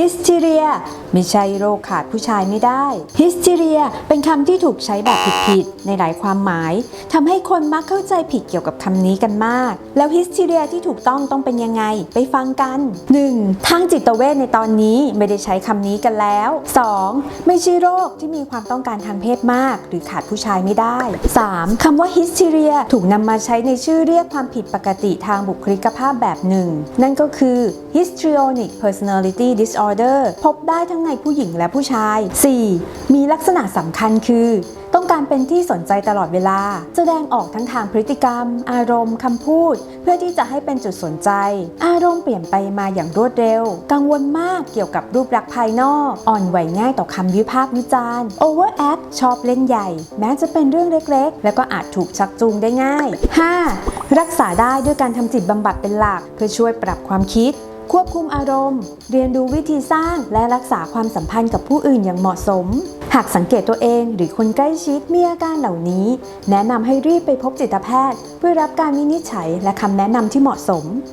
ฮิสทีเรียไม่ใช่โรคขาดผู้ชายไม่ได้ฮิสทีเรียเป็นคำที่ถูกใช้แบบผิดๆในหลายความหมายทำให้คนมักเข้าใจผิดเกี่ยวกับคำนี้กันมาก แล้วฮิสทีเรียที่ถูกต้องต้องเป็นยังไง ไปฟังกัน 1. ทางจิตเวชในตอนนี้ไม่ได้ใช้คำนี้กันแล้ว 2. ไม่ใช่โรคที่มีความต้องการทางเพศมาก หรือขาดผู้ชายไม่ได้ 3. คำว่าฮิสทีเรียถูกนำมาใช้ในชื่อเรียกความผิดปกติทางบุคลิกภาพแบบหนึ่งนั่นก็คือ histrionic personality disorder disorder พบได้ทั้งในผู้หญิงและผู้ชาย 4. มีลักษณะสำคัญคือ ต้องการเป็นที่สนใจตลอดเวลา แสดงออกทั้งทางพฤติกรรม อารมณ์คำพูด เพื่อที่จะให้เป็นจุดสนใจ อารมณ์เปลี่ยนไปมาอย่างรวดเร็ว กังวลมากเกี่ยวกับรูปลักษณ์ภายนอก อ่อนไหวง่ายต่อคำวิพากษ์วิจารณ์ overact ชอบเล่นใหญ่ แม้จะเป็นเรื่องเล็กๆ แล้วก็อาจถูกชักจูงได้ง่าย 5. รักษาได้ด้วยการทำจิตบำบัดเป็นหลัก เพื่อช่วยปรับความคิด ควบคุมอารมณ์ เรียนรู้วิธีสร้างและรักษาความสัมพันธ์กับผู้อื่นอย่างเหมาะสม หากสังเกตตัวเองหรือคนใกล้ชิดมีอาการเหล่านี้ แนะนำให้รีบไปพบจิตแพทย์ เพื่อรับการวินิจฉัยและคำแนะนำที่เหมาะสม